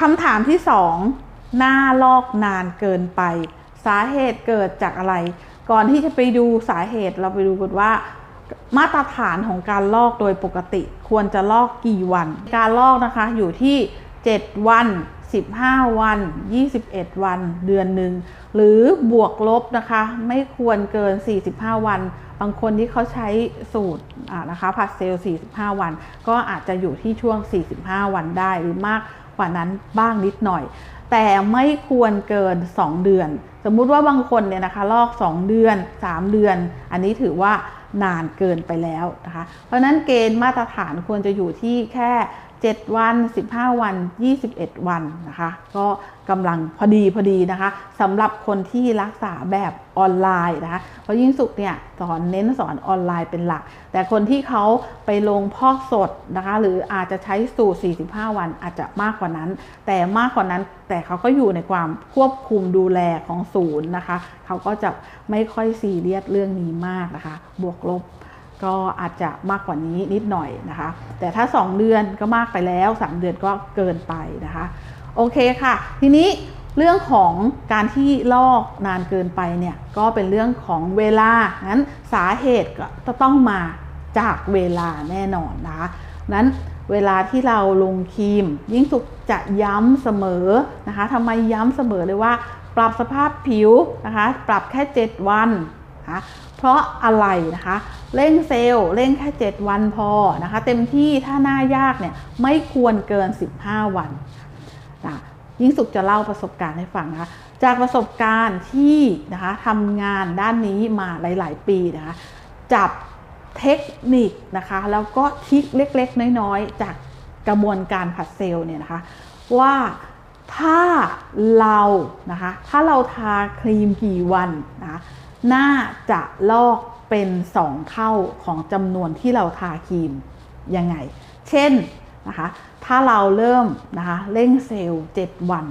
คำถามที่สองหน้าลอกนานเกินไป สาเหตุเกิดจากอะไร ก่อนที่จะไปดูสาเหตุเราไปดูกันว่า มาตรฐานของการลอกโดยปกติควรจะลอกกี่วัน การลอกนะคะอยู่ที่ 7 วัน 15 วัน 21 วัน เดือนหนึ่ง หรือบวกลบนะคะ ไม่ควรเกิน 45 วัน บางคนที่เขาใช้สูตรนะคะผัดเซลล์45 วัน ก็อาจจะอยู่ที่ช่วง 45 วันได้หรือมาก กว่านั้นบ้างนิดหน่อย แต่ไม่ควรเกิน 2 เดือน สมมุติว่าบางคนเนี่ยนะคะลอก 2 เดือน 3 เดือน อันนี้ถือว่านานเกินไปแล้วนะคะ เพราะนั้นเกณฑ์มาตรฐานควรจะอยู่ที่แค่ 7 วัน 15 วัน 21 วันนะคะ ก็ กำลังพอดีพอดีนะคะสำหรับคนที่รักษาแบบออนไลน์นะคะเพราะยิ่งสุขเนี่ยสอนเน้นสอนออนไลน์เป็นหลัก แต่คนที่เขาไปลงพอกสดนะคะ หรืออาจจะใช้สูตร 45 วันอาจจะมากกว่านั้น แต่มากกว่านั้นแต่เขาก็อยู่ในความควบคุมดูแลของศูนย์นะคะ เขาก็จะไม่ค่อยซีเรียสเรื่องนี้มากนะคะ บวกลบก็อาจจะมากกว่านี้นิดหน่อยนะคะ แต่ถ้า 2 เดือนก็มากไปแล้ว 3 เดือนก็เกินไปนะคะ โอเคค่ะ ทีนี้เรื่องของการที่ลอกนานเกินไปเนี่ยก็เป็นเรื่องของเวลานั้นสาเหตุก็จะต้องมาจากเวลาแน่นอนนะคะนั้นเวลาที่เราลงครีม ยิ่งสุขจะย้ำเสมอนะคะทำไมย้ำเสมอเลยว่า ปรับสภาพผิวนะคะ ปรับแค่ 7 วันนะคะเพราะอะไรนะคะ เร่งเซลล์เร่งแค่ 7 วันพอนะคะ เต็มที่ถ้าหน้ายากเนี่ยไม่ควรเกิน 15 วัน นะยิ่งสุขจะเล่าประสบการณ์ให้ฟังนะคะจากประสบการณ์ที่นะคะทำงานด้านนี้มาหลาย ๆ ปีนะคะจับเทคนิคนะคะแล้วก็ทิคเล็ก ๆ น้อย ๆ จากกระบวนการผัดเซลล์เนี่ยนะคะว่าถ้าเรานะคะถ้าเราทาครีมกี่วันนะะน่าจะลอกเป็น 2 เท่าของจำนวนที่เราทาครีมยังไง เช่น นะคะ ถ้าเราเริ่มนะคะเร่งเซลล์ 7 วัน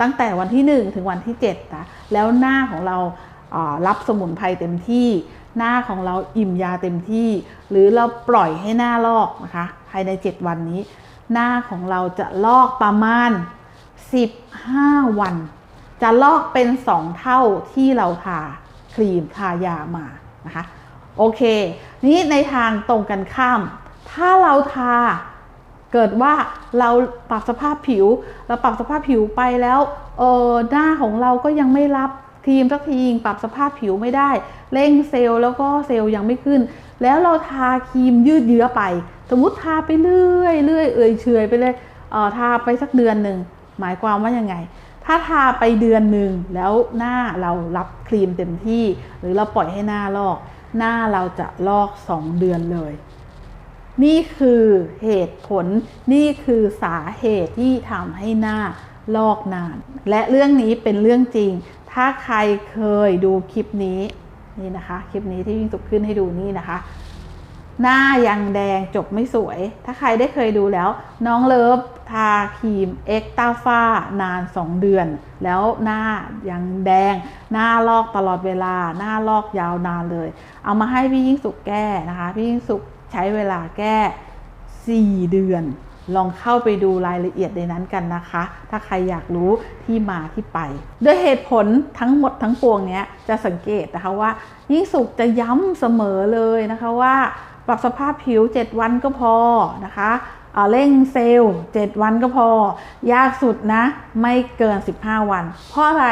ตั้งแต่วันที่ 1 ถึงวันที่7นะแล้วหน้าของเรารับสมุนไพรเต็มที่ หน้าของเราอิ่มยาเต็มที่ หรือเราปล่อยให้หน้าลอกนะคะภายใน 7 วันนี้ หน้าของเราจะลอกประมาณ 15 วัน จะลอกเป็น 2 เท่าที่เราทาครีมทายามานะคะโอเค นี้ในทางตรงกันข้าม ถ้าเราทา เกิดว่าเราปรับสภาพผิว เราปรับสภาพผิวไปแล้วเออหน้าของเราก็ยังไม่รับครีมสักทีปรับสภาพผิวไม่ได้เร่งเซลล์แล้วก็เซลล์ยังไม่ขึ้น แล้วเราทาครีมยืดเยื้อไป สมมติทาไปเรื่อยเรื่อยเอื่อยเฉยไปเลยเออทาไปสักเดือนหนึ่งหมายความว่ายังไง ถ้าทาไปเดือนหนึ่งแล้วหน้าเรารับครีมเต็มที่ หรือเราปล่อยให้หน้าลอก หน้าเราจะลอก 2 เดือนเลย นี่คือเหตุผล นี่คือสาเหตุที่ทำให้หน้าลอกนาน และเรื่องนี้เป็นเรื่องจริง ถ้าใครเคยดูคลิปนี้นี่นะคะ คลิปนี้ที่วิ่งสุกขึ้นให้ดูนี่นะคะ หน้ายังแดงจบไม่สวย ถ้าใครได้เคยดูแล้ว น้องเลิฟทาครีมเอ็กตาฟ้านาน 2 เดือน แล้วหน้ายังแดง หน้าลอกตลอดเวลา หน้าลอกยาวนานเลย เอามาให้พี่ยิ่งสุกแก้นะคะ พี่ยิ่งสุก ใช้เวลาแก้ 4 เดือน ลองเข้าไปดูรายละเอียดในนั้นกันนะคะ ถ้าใครอยากรู้ที่มาที่ไป ด้วยเหตุผลทั้งหมดทั้งปวงเนี้ยจะสังเกตนะคะว่า ยิ่งสุกจะย้ำเสมอเลยนะคะว่า ปรับสภาพผิว 7 วันก็พอนะคะอ่าเร่งเซลล์ 7 วันก็พอ ยากสุดนะ ไม่เกิน 15 วัน เพราะอะไร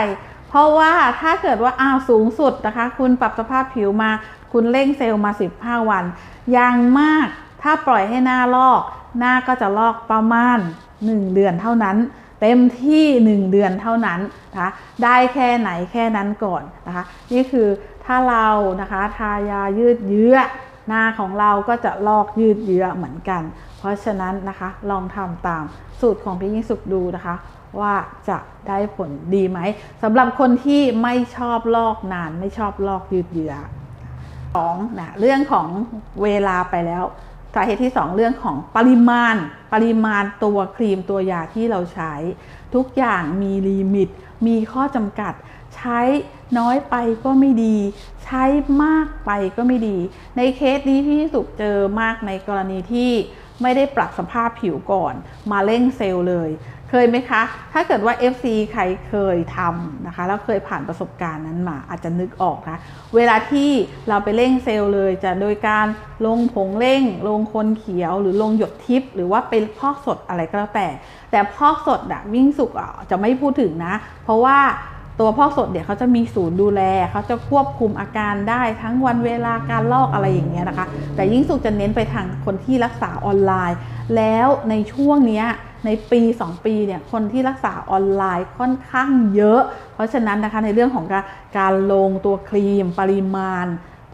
เพราะว่าถ้าเกิดว่าอ้าวสูงสุดนะคะ คุณปรับสภาพผิวมา คุณเร่งเซลล์มา 15 วัน อย่างมากถ้าปล่อยให้หน้าลอก หน้าก็จะลอกประมาณ 1 เดือนเท่านั้น เต็มที่ 1 เดือนเท่านั้นนะคะได้แค่ไหนแค่นั้นก่อนนะคะ นี่คือถ้าเรานะคะทายายืดเยื้อหน้าของเราก็จะลอกยืดเยื้อเหมือนกัน เพราะฉะนั้นนะคะลองทำตามสูตรของพี่ยิ่งสุขดูนะคะ ว่าจะได้ผลดีไหมสำหรับคนที่ไม่ชอบลอกนานไม่ชอบลอกยืดเยื้อ องนะเรื่องของเวลาไปแล้ว สาเหตุที่ 2 เรื่องของปริมาณ ปริมาณตัวครีมตัวยาที่เราใช้ ทุกอย่างมีลิมิต มีข้อจำกัด ใช้น้อยไปก็ไม่ดี ใช้มากไปก็ไม่ดี ในเคสนี้พี่สุขเจอมากในกรณีที่ไม่ได้ปรับสภาพผิวก่อน มาเร่งเซลล์เลย เคยไหมคะ ถ้าเกิดว่า FC ใครเคยทำนะคะ แล้วเคยผ่านประสบการณ์นั้นมา อาจจะนึกออกนะ เวลาที่เราไปเร่งเซลล์เลยจะโดยการลงผงเร่ง ลงคนเขียว หรือลงหยดทิพย์หรือว่าเป็นพอกสดอะไรก็แล้วแต่ แต่พอกสดอะวิ่งสุกอะจะไม่พูดถึงนะ เพราะว่าตัวพอกสดเนี่ยเขาจะมีศูนย์ดูแล เขาจะควบคุมอาการได้ทั้งวันเวลาการลอกอะไรอย่างเงี้ยนะคะ แต่ยิ่งสุกจะเน้นไปทางคนที่รักษาออนไลน์ แล้วในช่วงเนี้ยในปี 2 ปีเนี่ยคนที่รักษาออนไลน์ค่อนข้างเยอะ เพราะฉะนั้นนะคะในเรื่องของการการลงตัวครีมปริมาณ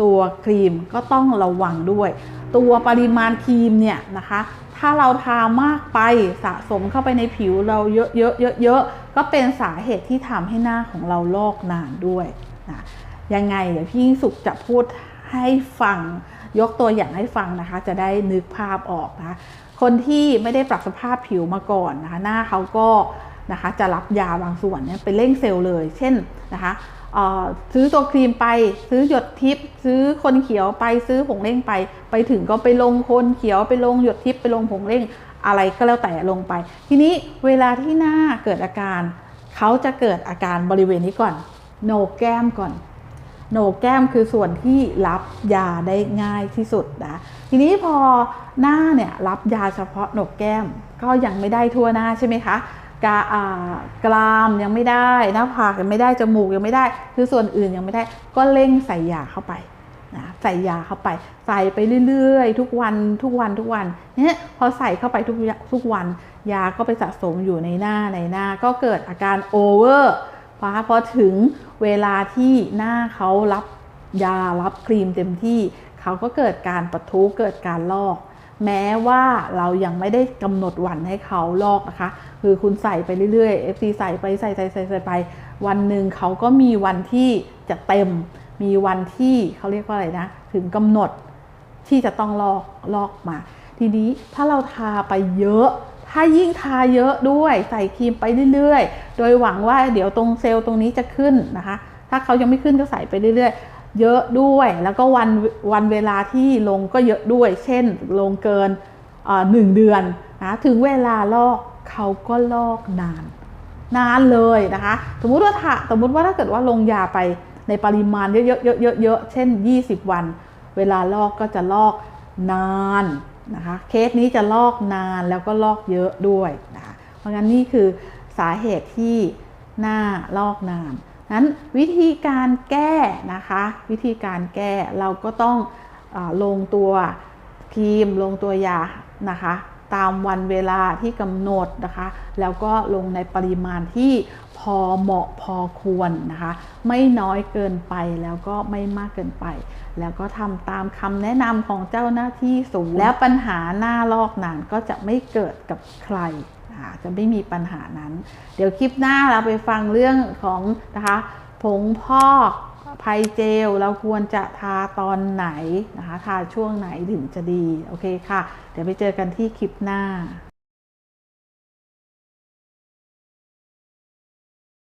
ตัวครีมก็ต้องระวังด้วย ตัวปริมาณครีมเนี่ยนะคะถ้าเราทามากไปสะสมเข้าไปในผิวเราเยอะๆเยอะๆก็เป็นสาเหตุที่ทำให้หน้าของเราลอกนานด้วยนะยังไงเดี๋ยวพี่สุขจะพูดให้ฟังยกตัวอย่างให้ฟังนะคะ จะได้นึกภาพออกนะ คนที่ไม่ได้ปรับสภาพผิวมาก่อนนะคะหน้าเขาก็นะคะจะรับยาบางส่วนเนี่ยไปเร่งเซลล์เลย เช่นนะคะซื้อตัวครีมไปซื้อหยดทิพย์ซื้อคนเขียวไปซื้อผงเร่งไป ไปถึงก็ไปลงคนเขียวไปลงหยดทิพย์ไปลงผงเร่งอะไรก็แล้วแต่ลงไป ทีนี้เวลาที่หน้าเกิดอาการ เขาจะเกิดอาการบริเวณนี้ก่อนโหนกแก้มก่อน โหนกแก้มคือส่วนที่รับยาได้ง่ายที่สุดนะทีนี้พอหน้าเนี่ยรับยาเฉพาะโหนกแก้มก็ยังไม่ได้ทั่วหน้าใช่ไหมคะกาากรามยังไม่ได้หน้าผากยังไม่ได้จมูกยังไม่ได้ คือส่วนอื่นยังไม่ได้ ก็เร่งใส่ยาเข้าไปนะใส่ยาเข้าไป ใส่ไปเรื่อยๆ ทุกวันทุกวันทุกวันเนี่ยพอใส่เข้าไปทุกทุกวัน ยาก็ไปสะสมอยู่ในหน้าในหน้า ก็เกิดอาการโอเวอร์ พอพอถึงเวลาที่หน้าเขารับยารับครีมเต็มที่ เขาก็เกิดการปะทุเกิดการลอก แม้ว่าเรายังไม่ได้กำหนดวันให้เขาลอกนะคะ คือคุณใส่ไปเรื่อยๆ FC ใส่ไปใส่ใส่ใส่ใส่ไป วันหนึ่งเขาก็มีวันที่จะเต็ม มีวันที่เขาเรียกว่าอะไรนะ ถึงกำหนดที่จะต้องลอกลอกมา ทีนี้ถ้าเราทาไปเยอะ ถ้ายิ่งทาเยอะด้วยใส่ครีมไปเรื่อยๆ โดยหวังว่าเดี๋ยวตรงเซลล์ตรงนี้จะขึ้นนะคะ ถ้าเขายังไม่ขึ้นก็ใส่ไปเรื่อยๆ เยอะด้วยแล้วก็วันวันเวลาที่ลงก็เยอะด้วย เช่นลงเกินหนึ่งเดือนนะถึงเวลาลอกเขาก็ลอกนาน นานเลยนะคะ สมมุติว่าถ้าสมมติว่าถ้าเกิดว่าลงยาไปในปริมาณเยอะๆๆๆๆเช่น 20 วัน เวลาลอกก็จะลอกนาน นะคะเคสนี้จะลอกนานแล้วก็ลอกเยอะด้วยนะคะเพราะงั้นนี่คือสาเหตุที่หน้าลอกนานนั้นวิธีการแก้นะคะ วิธีการแก้เราก็ต้องอลงตัวครีมลงตัวยานะคะ ตามวันเวลาที่กำหนดนะคะ แล้วก็ลงในปริมาณที่พอเหมาะพอควรนะคะ ไม่น้อยเกินไปแล้วก็ไม่มากเกินไป แล้วก็ทำตามคำแนะนำของเจ้าหน้าที่สูง แล้วปัญหาหน้าลอกนานก็จะไม่เกิดกับใคระะจะไม่มีปัญหานั้น เดี๋ยวคลิปหน้าเราไปฟังเรื่องของนะคะผงพอก ไพเจลเราควรจะทาตอนไหนนะคะ ทาช่วงไหนถึงจะดี โอเคค่ะ เดี๋ยวไปเจอกันที่คลิปหน้า